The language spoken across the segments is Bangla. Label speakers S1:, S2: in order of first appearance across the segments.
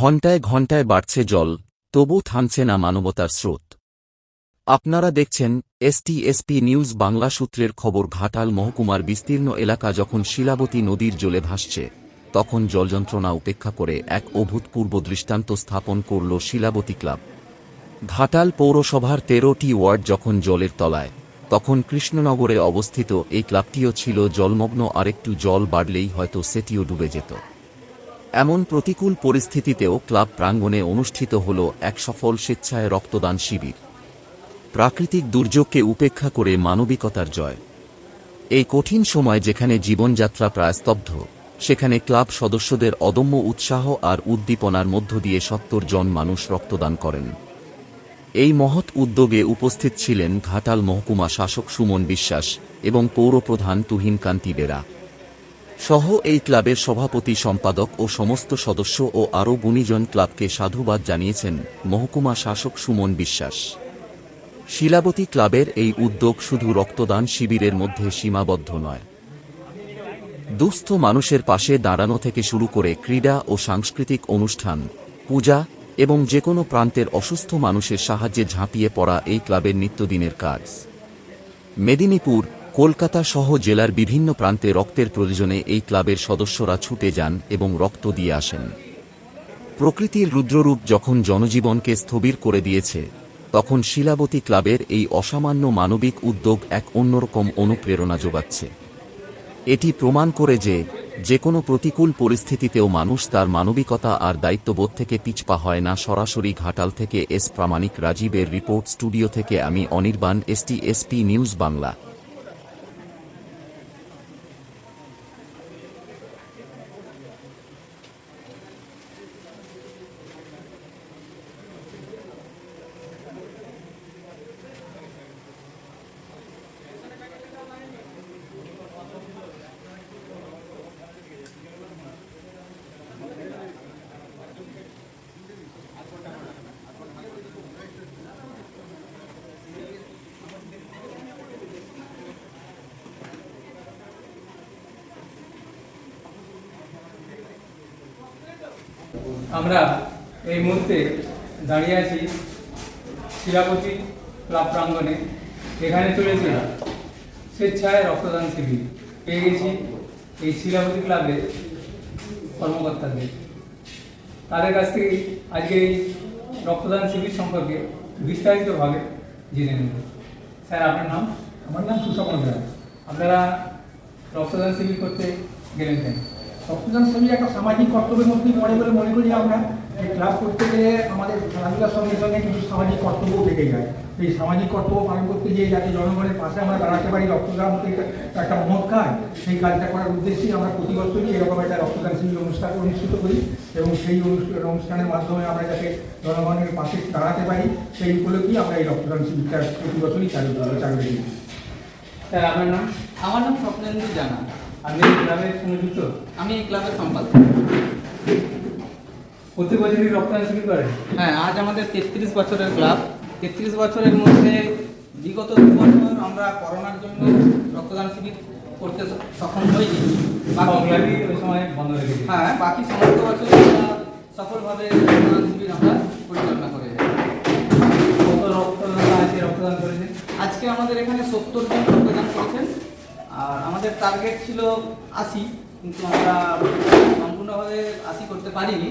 S1: ঘণ্টায় ঘণ্টায় বাড়ছে জল, তবু থামছে না মানবতার স্রোত। আপনারা দেখছেন এসটিএসপি নিউজ বাংলা সূত্রের খবর, ঘাটাল মহকুমার বিস্তীর্ণ এলাকা যখন শিলাবতী নদীর জলে ভাসছে, তখন জলযন্ত্রণা উপেক্ষা করে এক অভূতপূর্ব দৃষ্টান্ত স্থাপন করল শিলাবতী ক্লাব। ঘাটাল পৌরসভার তেরোটি ওয়ার্ড যখন জলের তলায়, তখন কৃষ্ণনগরে অবস্থিত এই ক্লাবটিও ছিল জলমগ্ন, আরেকটু জল বাড়লেই হয়তো সেটিও ডুবে যেত। এমন প্রতিকূল পরিস্থিতিতেও ক্লাব প্রাঙ্গণে অনুষ্ঠিত হল এক সফল স্বেচ্ছায় রক্তদান শিবির। প্রাকৃতিক দুর্যোগকে উপেক্ষা করে মানবিকতার জয়। এই কঠিন সময় যেখানে জীবনযাত্রা প্রায় স্তব্ধ, সেখানে ক্লাব সদস্যদের অদম্য উৎসাহ আর উদ্দীপনার মধ্য দিয়ে সত্তর জন মানুষ রক্তদান করেন। এই মহৎ উদ্যোগে উপস্থিত ছিলেন ঘাটাল মহকুমা শাসক সুমন বিশ্বাস এবং পৌরপ্রধান তুহিন কান্তি বেরা। সহ এই ক্লাবের সভাপতি, সম্পাদক ও সমস্ত সদস্য ও আরও গুণীজন ক্লাবকে সাধুবাদ জানিয়েছেন মহকুমা শাসক সুমন বিশ্বাস। শিলাবতী ক্লাবের এই উদ্যোগ শুধু রক্তদান শিবিরের মধ্যে সীমাবদ্ধ নয়। দুস্থ মানুষের পাশে দাঁড়ানো থেকে শুরু করে ক্রীড়া ও সাংস্কৃতিক অনুষ্ঠান, পূজা এবং যে কোনো প্রান্তের অসুস্থ মানুষের সাহায্যে ঝাঁপিয়ে পড়া এই ক্লাবের নিত্যদিনের কাজ। মেদিনীপুর কলকাতা সহ জেলার বিভিন্ন প্রান্তে রক্তের প্রয়োজনে এই ক্লাবের সদস্যরা ছুটে যান এবং রক্ত দিয়ে আসেন। প্রকৃতির রুদ্ররূপ যখন জনজীবনকে স্থবির করে দিয়েছে, তখন শিলাবতী ক্লাবের এই অসামান্য মানবিক উদ্যোগ এক অন্যরকম অনুপ্রেরণা যোগাচ্ছে। এটি প্রমাণ করে যে যে কোনো প্রতিকূল পরিস্থিতিতেও মানুষ তার মানবিকতা আর দায়িত্ববোধ থেকে পিছপা হয় না। সরাসরি ঘাটাল থেকে এস প্রামাণিক রাজীবের রিপোর্ট স্টুডিও থেকে আমি Anirban, ST, SP, news Bangla.
S2: আমরা এই মুহূর্তে দাঁড়িয়ে আছি শিলাপতি ক্লাব প্রাঙ্গণে। এখানে চলেছে স্বেচ্ছায় রক্তদান শিবির। পেয়ে গেছি এই শিলাপতি ক্লাবের কর্মকর্তাদের। তাদের কাছ থেকে আজকে এই রক্তদান শিবির সম্পর্কে বিস্তারিতভাবে জেনে নেব। স্যার আপনার নাম?
S3: আমার নাম রায়।
S2: আপনারা রক্তদান শিবির করতে গেলেন কেন?
S3: রক্তদান শিবির একটা সামাজিক কর্তব্যের মধ্যেই পড়ে বলে মনে করি আমরা যে ক্লাব করতে গেলে আমাদের খেলাধুলার সঙ্গে সঙ্গে কিছু সামাজিক কর্তব্য থেকে যায়। এই সামাজিক কর্তব্য পালন করতে গিয়ে যাতে জনগণের পাশে আমরা দাঁড়াতে পারি রক্তদান হতে একটা- একটা মহৎ কাজ সেই কাজটা করার উদ্দেশ্যেই আমরা প্রতি বছরই এরকম একটা রক্তদান শিবির অনুষ্ঠান অনুষ্ঠিত করি এবং সেই অনুষ্ঠান অনুষ্ঠানের মাধ্যমে আমরা যাতে জনগণের পাশে দাঁড়াতে পারি সেই উপলক্ষেই আমরা এই রক্তদান শিবিরটা প্রতি বছরই চালু চালু রেখেছি
S2: স্যার আপনার নাম?
S4: আমার নাম স্বপ্নেন্দু জানা।
S2: আপনি ক্লাবের সঙ্গে যুক্ত?
S4: আমি এই ক্লাবের সম্পাদক।
S2: প্রতি বছরই রক্তদান শিবির করেন
S4: হ্যাঁ আজ আমাদের তেত্রিশ বছরের ক্লাব। তেত্রিশ বছরের মধ্যে বিগত দু বছর আমরা করোনার জন্য রক্তদান শিবির করতে সক্ষম
S2: সব
S4: বাকি
S2: ওই সময় বন্ধ রেখেছি
S4: হ্যাঁ বাকি সমস্ত বছর আমরা সফলভাবে রক্তদান শিবির আমরা পরিচালনা করে
S2: কত রক্তদান আছে রক্তদান করেছে
S4: আজকে আমাদের এখানে সত্তর জন রক্তদান করেছেন। আর আমাদের টার্গেট ছিল আশি কিন্তু আমরা সম্পূর্ণভাবে আশি করতে পারিনি।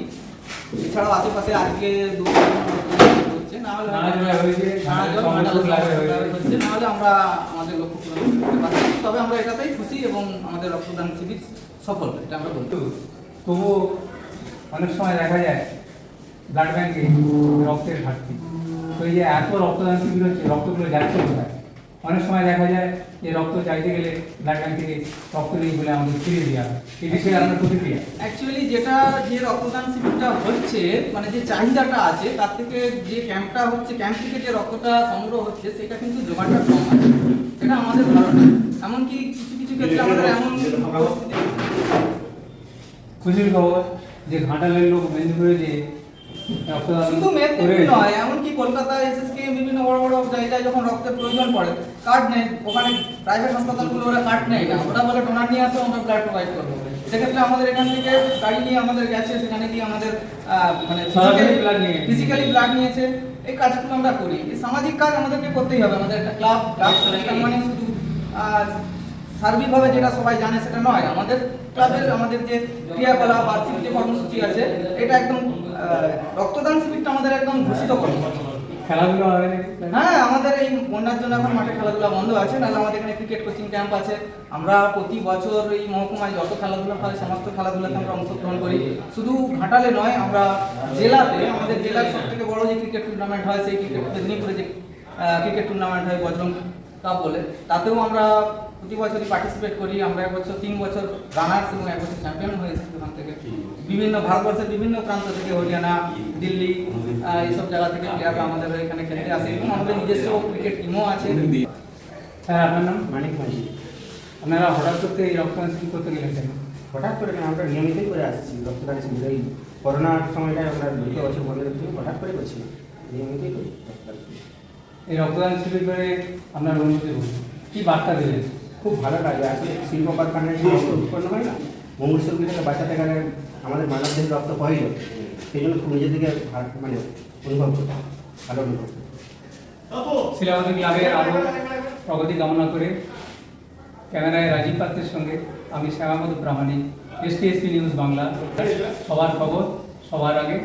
S4: এছাড়াও আশেপাশে আজকে দু হচ্ছে না হলে হচ্ছে না আমরা আমাদের লক্ষ্য পূরণ করতে পারছি তবে আমরা এটাতেই খুশি এবং আমাদের রক্তদান শিবির সফল এটা আমরা বলতে
S2: তবুও অনেক সময় দেখা যায় ব্লাড ব্যাংকে রক্তের ঘাটতি। তো এই যে এত রক্তদান শিবির হচ্ছে রক্তগুলো যাচ্ছে কোথায়? অনেক সময় দেখা যায় যে রক্ত চাইতে গেলে ব্লাড ব্যাংক থেকে রক্ত নেই বলে আমাদের ফিরিয়ে দেওয়া হয়। এই বিষয়ে আপনার প্রতিক্রিয়া?
S4: অ্যাকচুয়ালি যেটা যে রক্তদান শিবিরটা হচ্ছে মানে যে চাহিদাটা আছে তার থেকে যে ক্যাম্পটা হচ্ছে ক্যাম্প থেকে যে রক্তটা সংগ্রহ হচ্ছে সেটা কিন্তু জোগানটা কম আছে। এটা আমাদের ধারণা। এমনকি কিছু কিছু ক্ষেত্রে আমাদের এমন
S2: খুশির খবর যে ঘাটালের লোক মেদিনীপুরে যে
S4: শুধু মেদিনীপুর নয় এমনকি কলকাতা এসএসকে বিভিন্ন বড় বড় জায়গায় যখন রক্তের প্রয়োজন পড়ে কার্ড নেই ওখানে প্রাইভেট হাসপাতালগুলো ওরা কার্ড নেয় না। ওরা বলে ডোনার নিয়ে আসো আমরা ব্লাড প্রোভাইড করব। সেক্ষেত্রে আমাদের এখান থেকে গাড়ি নিয়ে আমাদের গেছে সেখানে গিয়ে আমাদের মানে ফিজিক্যালি ব্লাড নিয়েছে। এই কাজগুলো আমরা করি। এই সামাজিক কাজ আমাদেরকে করতেই হবে। আমাদের একটা ক্লাব ক্লাব মানে শুধু সার্বিকভাবে যেটা সবাই জানে সেটা নয়। আমাদের ক্লাবের আমাদের যে ক্রিয়াকলাপ বার্ষিক যে কর্মসূচি আছে এটা একদম রক্তদান শিবিরটা আমাদের একদম ঘোষিত কর্মসূচি
S2: খেলাধুলো হবে
S4: হ্যাঁ আমাদের এই বন্যার জন্য এখন মাঠে খেলাধুলা বন্ধ আছে নাহলে আমাদের এখানে ক্রিকেট কোচিং ক্যাম্প আছে। আমরা প্রতি বছর এই মহকুমায় যত খেলাধুলা হয় সমস্ত খেলাধুলাতে আমরা অংশগ্রহণ করি। শুধু ঘাটালে নয় আমরা জেলাতে আমাদের জেলার সব থেকে বড় যে ক্রিকেট টুর্নামেন্ট হয় সেই ক্রিকেট মেদিনীপুরে যে ক্রিকেট টুর্নামেন্ট হয় বজরং কাপ বলে তাতেও আমরা প্রতি বছরই পার্টিসিপেট করি। আমরা এক বছর তিন বছর রানার্স এবং এক বছর চ্যাম্পিয়ন বিভিন্ন ভারতবর্ষের বিভিন্ন প্রান্ত থেকে হরিয়ানা দিল্লি এইসব জায়গা থেকে প্লেয়াররা আমাদের এখানে খেলতে আসে। এবং আমাদের নিজস্ব ক্রিকেট টিমও আছে।
S2: স্যার আপনার নাম?
S5: মানিক মাঝি।
S2: আপনারা হঠাৎ করতে এই রক্তদান শিবির করতে গেলেন কেন?
S5: হঠাৎ করে কেন? আমরা নিয়মিতই করে আসছি রক্তদান শিবির এই করোনার সময়টায় আমরা দুটো বছর বন্ধ রেখেছি হঠাৎ করে করছি। নিয়মিতই করি
S2: এই রক্তদান শিবির করে আপনার অনুভূতি কি? বার্তা দিলেন?
S5: খুব ভালো লাগে আসলে শিল্প কারখানায় উৎপন্ন হয় না থেকে বাঁচাতে গেলে আমাদের মানবদের রক্ত প্রয়োজন সেই জন্য খুব নিজের দিকে মানে অনুভব করতে ভালো অনুভব
S2: শিলাবতী ক্লাবের আরও প্রগতি কামনা করে। ক্যামেরায় রাজীব পাত্রের সঙ্গে আমি শ্যামাপদ প্রামাণিক এসটিএসপি নিউজ বাংলা। সবার খবর, সবার আগে।